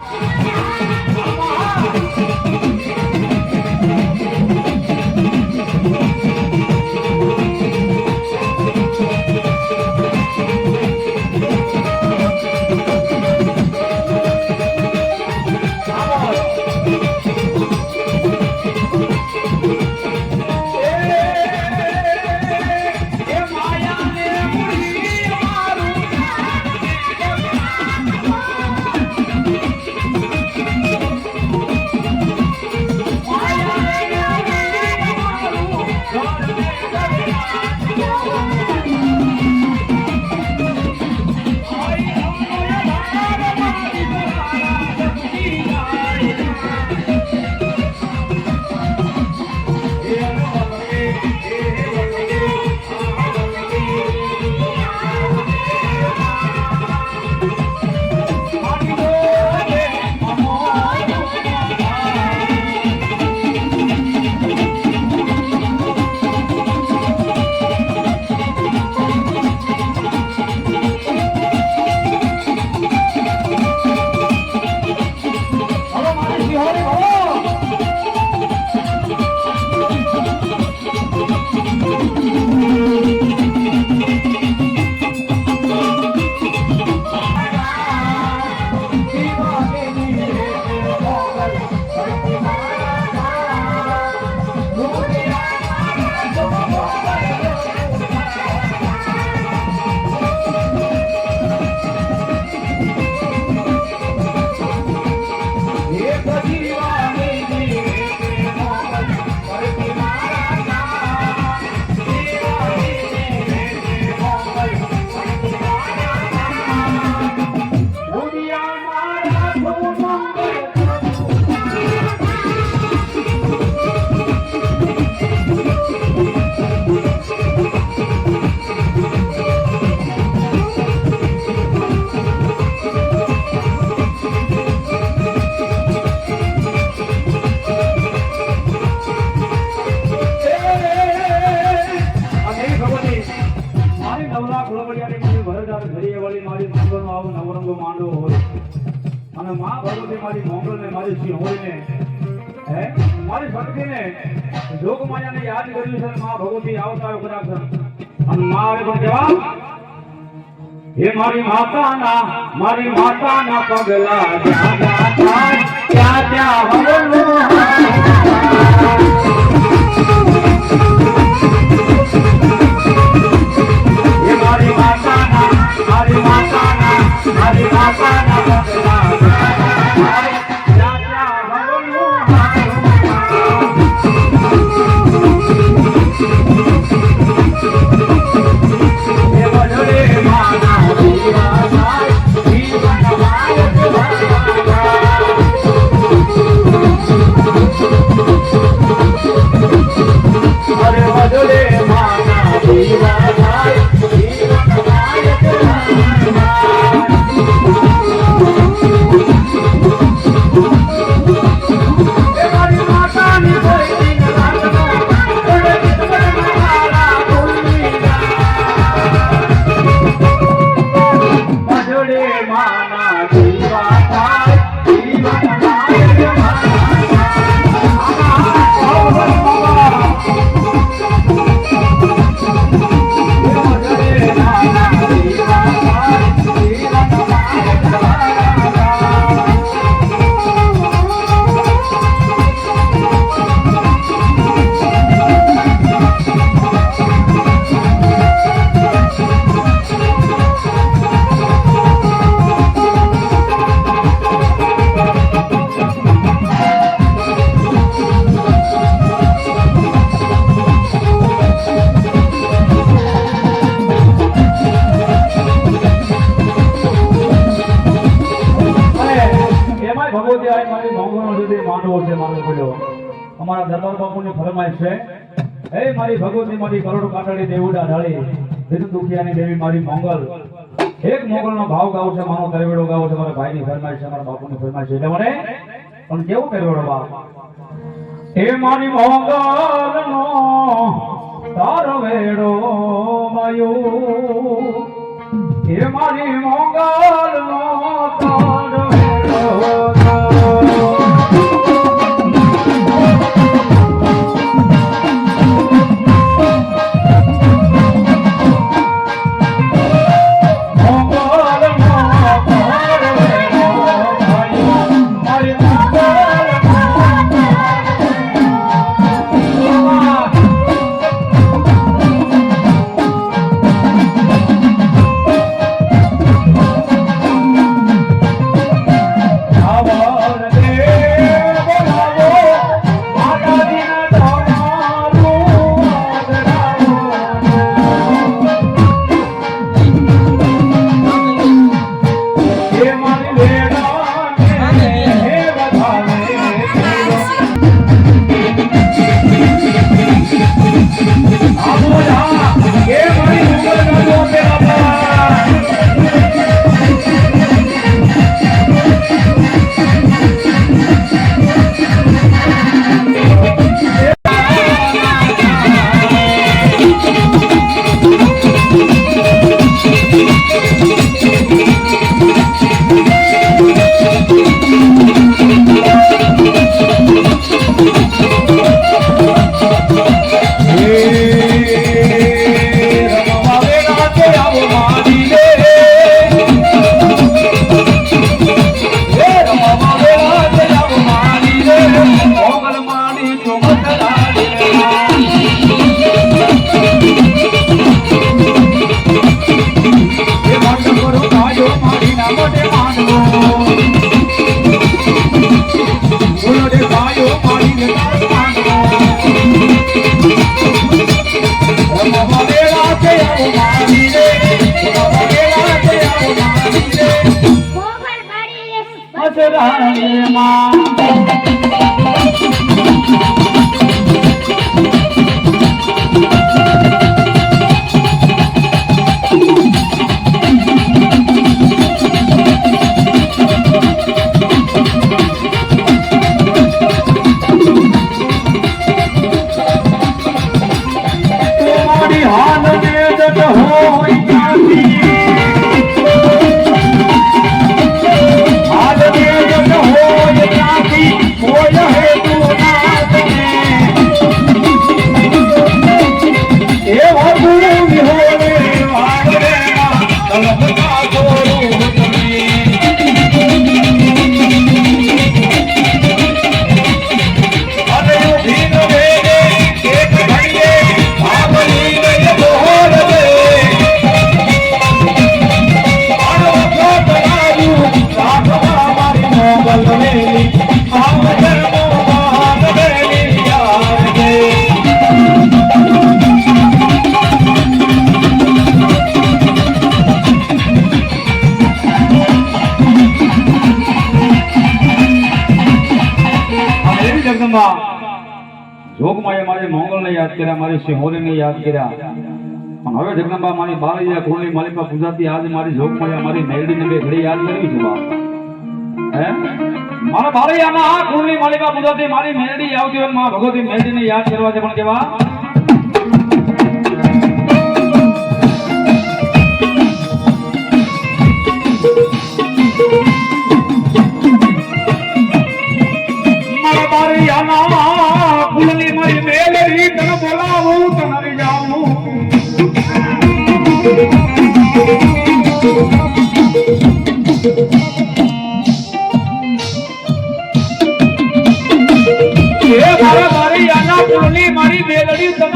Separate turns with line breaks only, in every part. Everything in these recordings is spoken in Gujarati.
Yeah. મારી માતાના મારી માતાના પગલા ત્યાં મારી માતાના મારી માતાના મારી માતાના પગલા માના જીવા ભગવતી મારી કરોડ કાટડી દેવુડા ઢાળી. બીજું દુખિયાની દેવી મારી મંગલ. એક મોગલનો ભાવ ગાવ છે મારો કરવેડો ગાવ છે, મારા ભાઈની ફરમાઈશ છે, મારા બાપુની ફરમાઈશ છે. એટલે મને પણ કેવું કરવેડો બાપ? હે મારી મોગલનો તારો વેડો માયો. એ મારી મોગલ નો તારો કર્યા, મારી સિંહોરીને યાદ કર્યા. પણ હવે જગદંબા, મારી બાલૈયા કુળની માલિકા પૂજાતી આજ મારી જોગમાએ મારી મેરડીને બે ઘડી યાદ કરવી છું બાપ હે? મારા બાલૈયાના આ કુળની માલિકા પૂજાતી મારી મેરડી આવતી હોય મા ભગવતી મેરડીને યાદ કરવા છે પણ કેવા?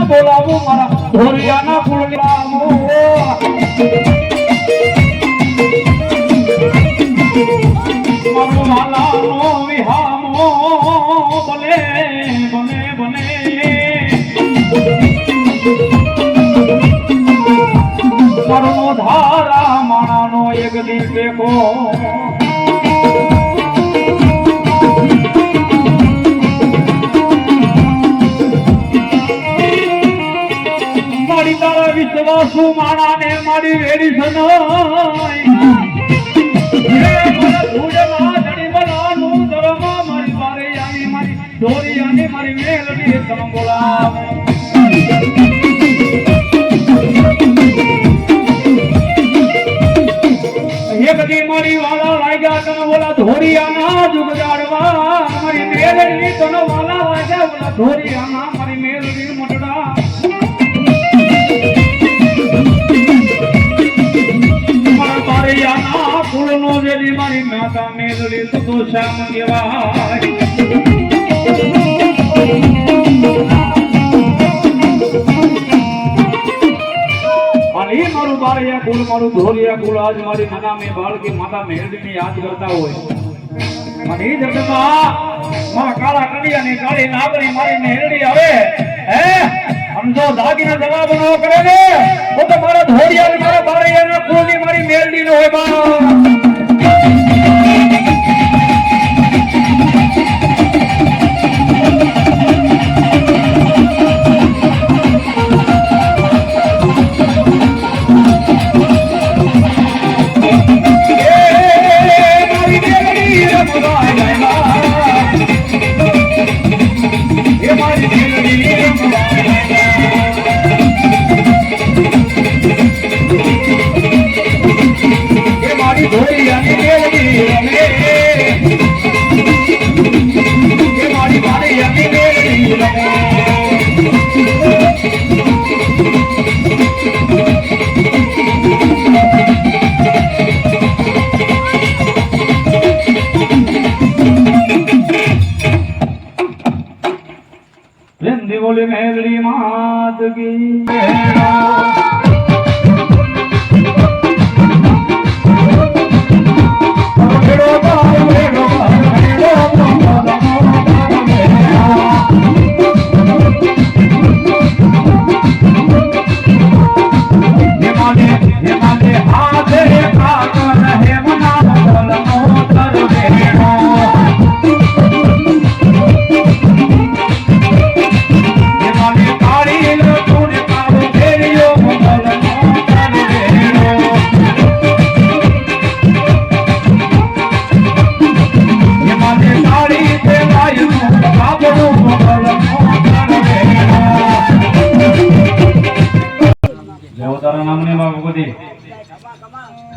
બોલાવું મારા ઢોલિયાના. મારો વાલાનો વિહામો બને બને બને મારો ધારા માણાનો એક દી ટેકો તારા વિશ્વાસુ માણાને મારી વેડી મારી દોરી અને મારી વાલા લાગ્યા તને બોલા ધોરિયાના જુગ જાડવા મારી મેલડી તને વાલા લાગ્યા બોલા ધોરિયાના મારી ફૂલનો વેલી મારી માતા મેલડી તું શ્યામ કહેવાય. મારું બારૈયા કુળ, મારું ધોરિયા કુળ, આજ મારી મનામે બાળકી માતા મેલડીને યાદ કરતા હોય. અને એ જગતમાં માં કાળા કડિયા કડિયાની કાળી નાગરી મારી મેલડી આવે હે? આમ જો દાગીના જવાબ ન કરે ને. હું તો મારા ધોરિયા મારા બારૈયાના કુળની મારી મેલડી નો હોય બા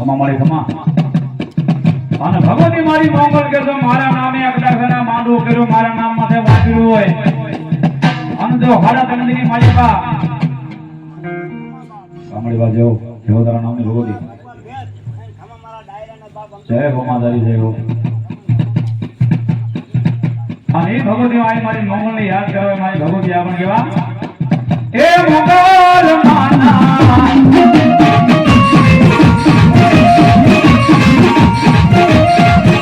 ખમા મારી ખમા અને ભગવતી મારી મોંગલ કે તો મારા નામે અકડાખના માંડવો કર્યો, મારા નામ માથે વાંચ્યું હોય. અને જો હાડા તંદની માલિકા સાંભળી બા જેવો જેવો તારા નામની ભગવતી જય હોમાદારી જય હો અને એ ભગવતી મારી મારી મોંગલને યાદ કરવા, મારી ભગવતી આપણે કેવા? એ મોગલ માના.
Thank you.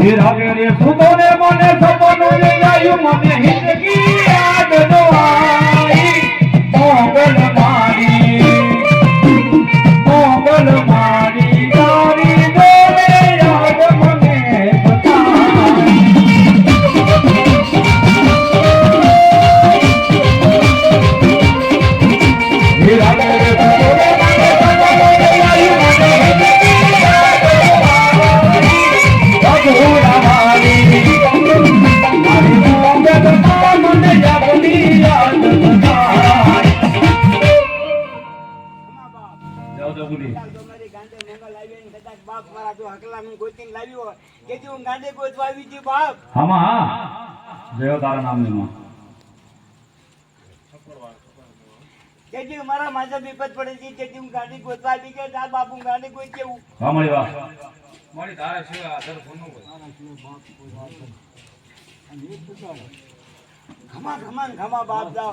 હે રાગે રે સુતો ને મને સપનું આમાં હા. જયો તારા નામની માં
કે મારા માથે વિપત પડે છે કે હું ગાંડી ગોતવા આવી કે તાર બાપ હું ગાંડી ગોત કેવું
વાહ મળી વાહ
ખમા ખમા ખમા બાપ જાઓ.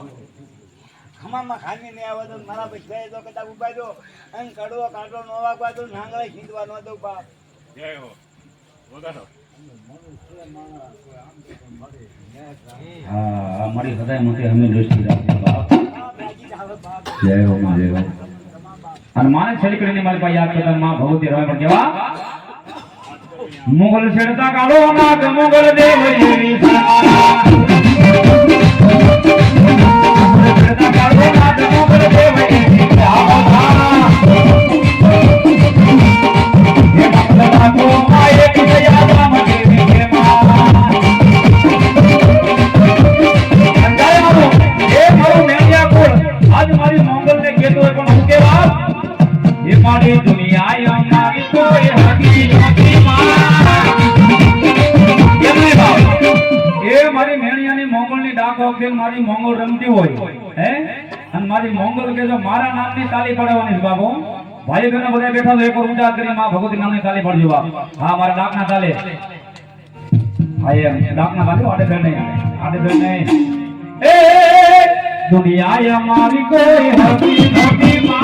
ખમામાં ખામી નહીં આવે તો મારા પછી તો કદાચ ઊભા દો અને કડવો કાંટો નો વાગવા દો નાંગળે ખીંચવા ન દઉં બાપ.
હા. હા મારી સદાય મોટી હમી દૃષ્ટિ રાખજો બાપ. જય હો માં જય અને માને કરીને મારી પાસે યાદ કરતા માં ભગવતી રહે પણ કેવા? મુગલ છેડતા કાળો નાગ મુગલ દેવ જેવી છેડતા કાળો નાગ મુગલ દેવ જેવી આવો સારા. હે મંગલા કો માયે કે દયા રમતી હોય, હે? અને મારી મોંગલ કે જો મારા નામની તાલી પાડવાની છે બાબો, ભાઈ બહેનો બધા બેઠા તો એક વાર ઊંચા કરી માં ભગવતી નામની તાલી પડજો, બાપ. હા, મારા ડાકના તાલે. હા, એમ. ડાકના તાલે, આડે ફેર નહીં. આડે ફેર નહીં. એ દુનિયા અમારી કોઈ હકી નથી માં.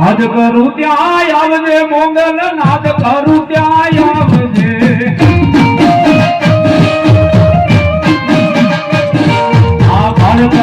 નાદ કરું ત્યાં આવજે મોંગલ નાદ કરું ત્યાં આવજે. આ બાળક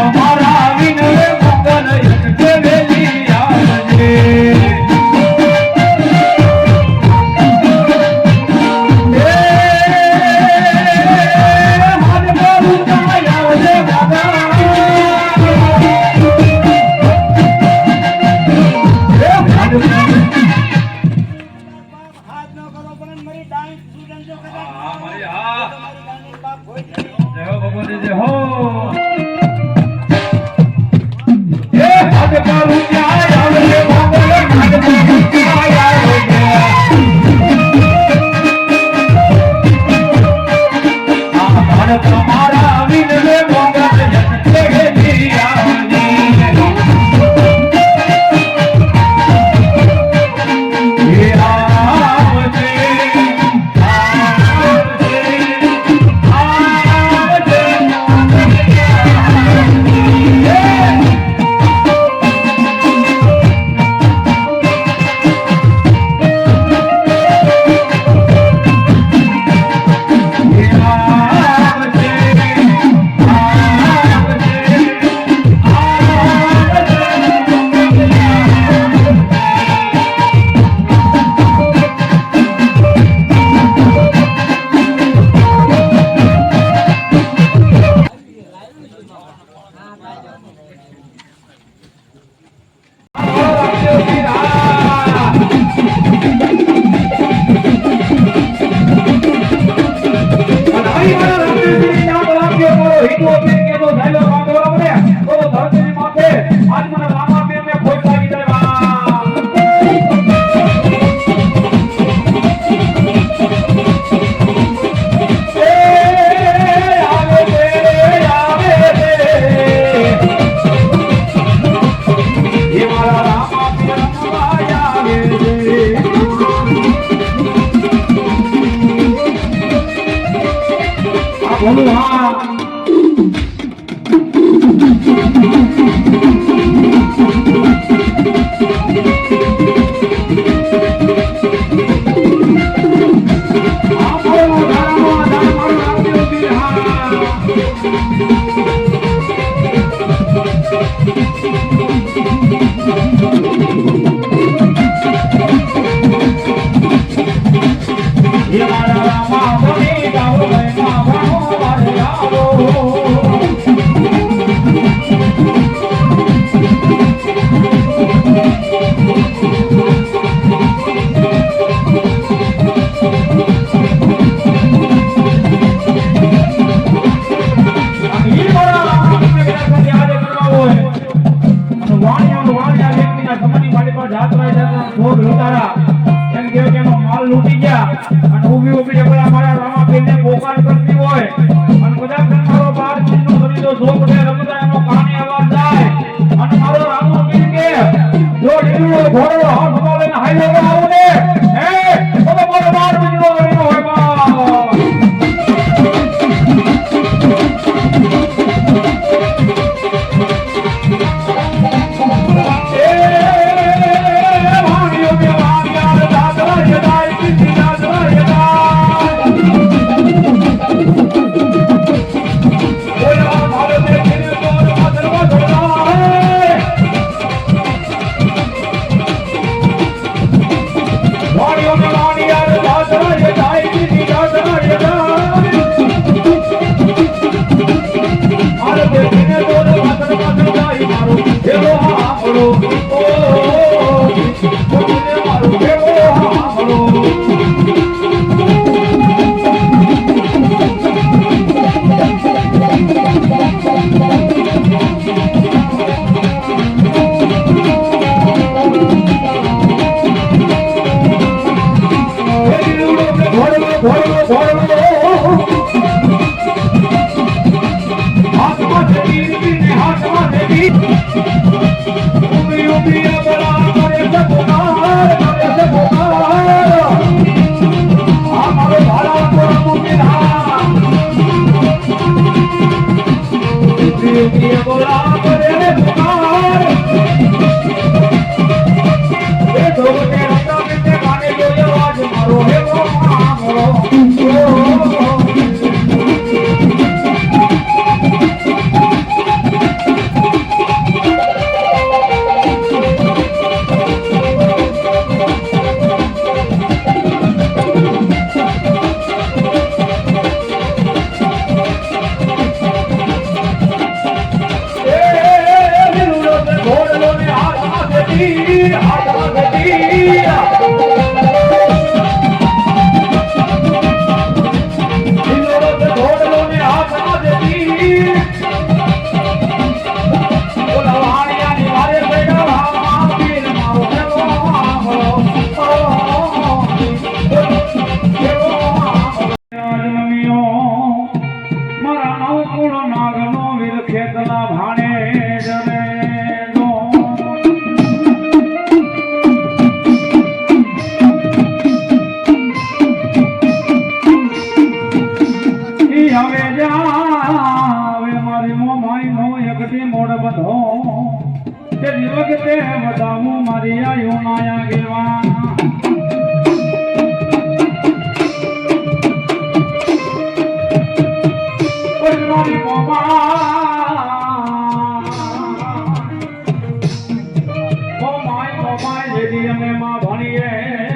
માં ભણીએ.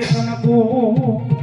ચૌહાણના જે